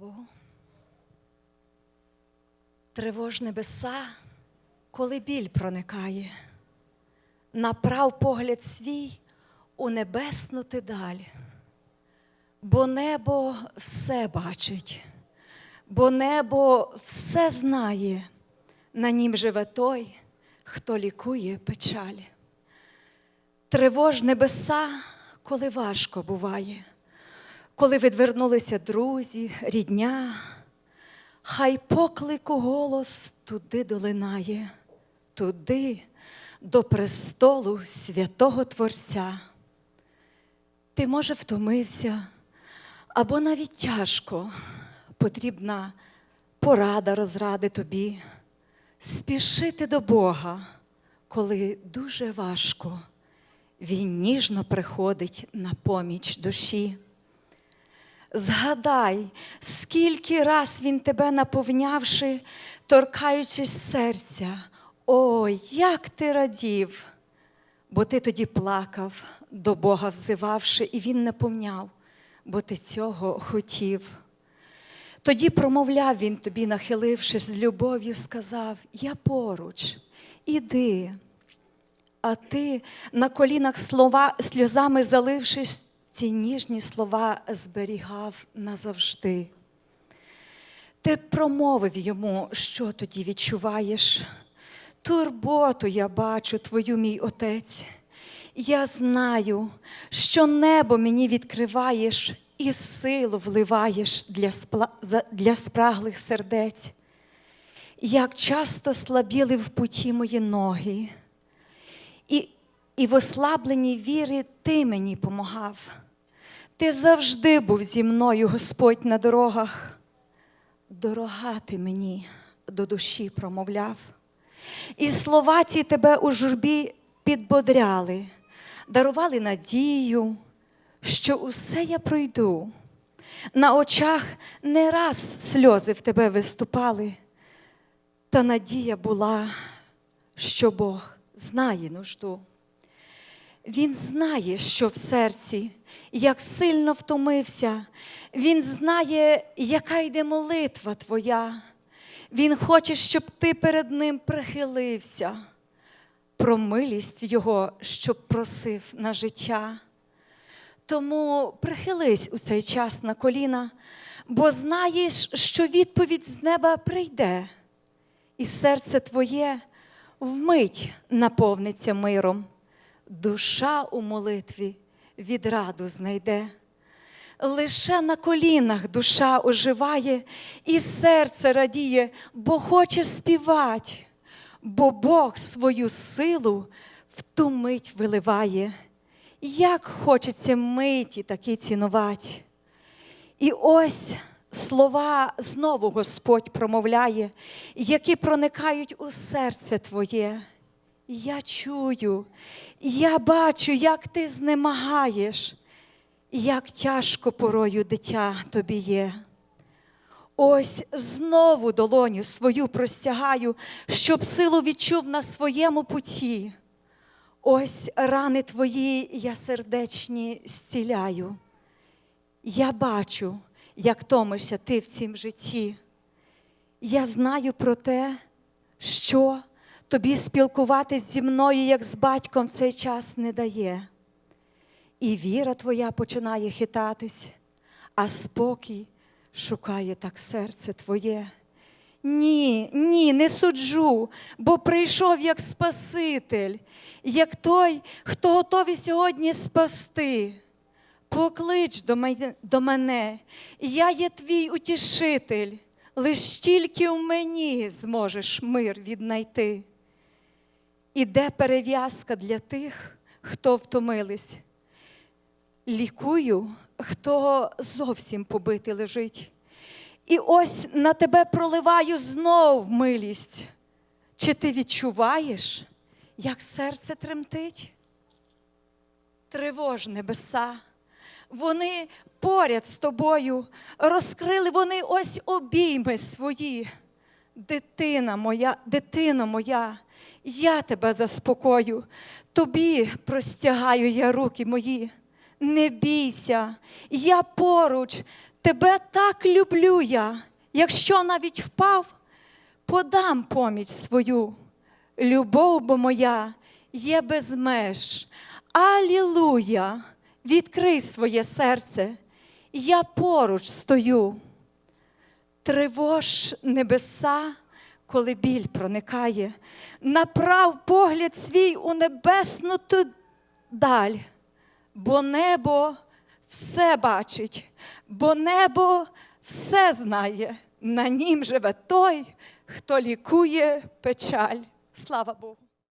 Богу. Тривож небеса, коли біль проникає, направ погляд свій у небесну ти даль, бо небо все бачить, бо небо все знає, на нім живе той, хто лікує печаль. Тривож небеса, коли важко буває, коли відвернулися друзі, рідня, хай поклику голос туди долинає, туди до престолу святого Творця. Ти, може, втомився, або навіть тяжко, потрібна порада розради тобі, спішити до Бога, коли дуже важко. Він ніжно приходить на поміч душі. Згадай, скільки раз він тебе наповнявши, торкаючись серця, ой, як ти радів, бо ти тоді плакав, до Бога взивавши, і він наповняв, бо ти цього хотів. Тоді промовляв він тобі, нахилившись з любов'ю, сказав: Я поруч, іди. А ти на колінах слова, сльозами залившись, ці ніжні слова зберігав назавжди. Ти промовив йому, що тоді відчуваєш. Турботу я бачу, твою мій отець. Я знаю, що небо мені відкриваєш і силу вливаєш для, спла... для спраглих сердець. Як часто слабіли в путі мої ноги, і, і в ослабленій віри ти мені помагав. Ти завжди був зі мною, Господь, на дорогах. Дорога ти мені до душі промовляв. І слова ці тебе у журбі підбодряли, дарували надію, що усе я пройду. На очах не раз сльози в тебе виступали, та надія була, що Бог знає нужду. Він знає, що в серці, як сильно втомився. Він знає, яка йде молитва твоя. Він хоче, щоб ти перед ним прихилився, про милість Його, щоб просив на життя. Тому прихились у цей час на коліна, бо знаєш, що відповідь з неба прийде, і серце твоє вмить наповниться миром, душа у молитві відраду знайде. Лише на колінах душа оживає, і серце радіє, бо хоче співати, бо Бог свою силу в ту мить виливає. Як хочеться миті таки цінувати. І ось слова знову Господь промовляє, які проникають у серце Твоє. Я чую, я бачу, як ти знемагаєш, як тяжко порою дитя тобі є. Ось знову долоню свою простягаю, щоб силу відчув на своєму путі. Ось рани твої я сердечні зціляю. Я бачу, як томишся ти в цім житті. Я знаю про те, що тобі спілкуватись зі мною, як з батьком, в цей час не дає. І віра твоя починає хитатись, а спокій шукає так серце твоє. Ні, ні, не суджу, бо прийшов як Спаситель, як той, хто готовий сьогодні спасти. Поклич до мене, я є твій утішитель, лиш тільки в мені зможеш мир віднайти. Іде перев'язка для тих, хто втомились. Лікую, хто зовсім побитий лежить. І ось на тебе проливаю знов милість. Чи ти відчуваєш, як серце тремтить? Тривож небеса. Вони поряд з тобою розкрили вони ось обійми свої. Дитина моя, дитино моя, я тебе заспокою, тобі простягаю я руки мої. не бійся, я поруч, тебе так люблю я. Якщо навіть впав, подам поміч свою. Любов бо моя є без меж. Алілуя! Відкрий своє серце, я поруч стою. Тривож небеса, коли біль проникає, направ погляд свій у небесну даль, бо небо все бачить, бо небо все знає. На нім живе той, хто лікує печаль. Слава Богу.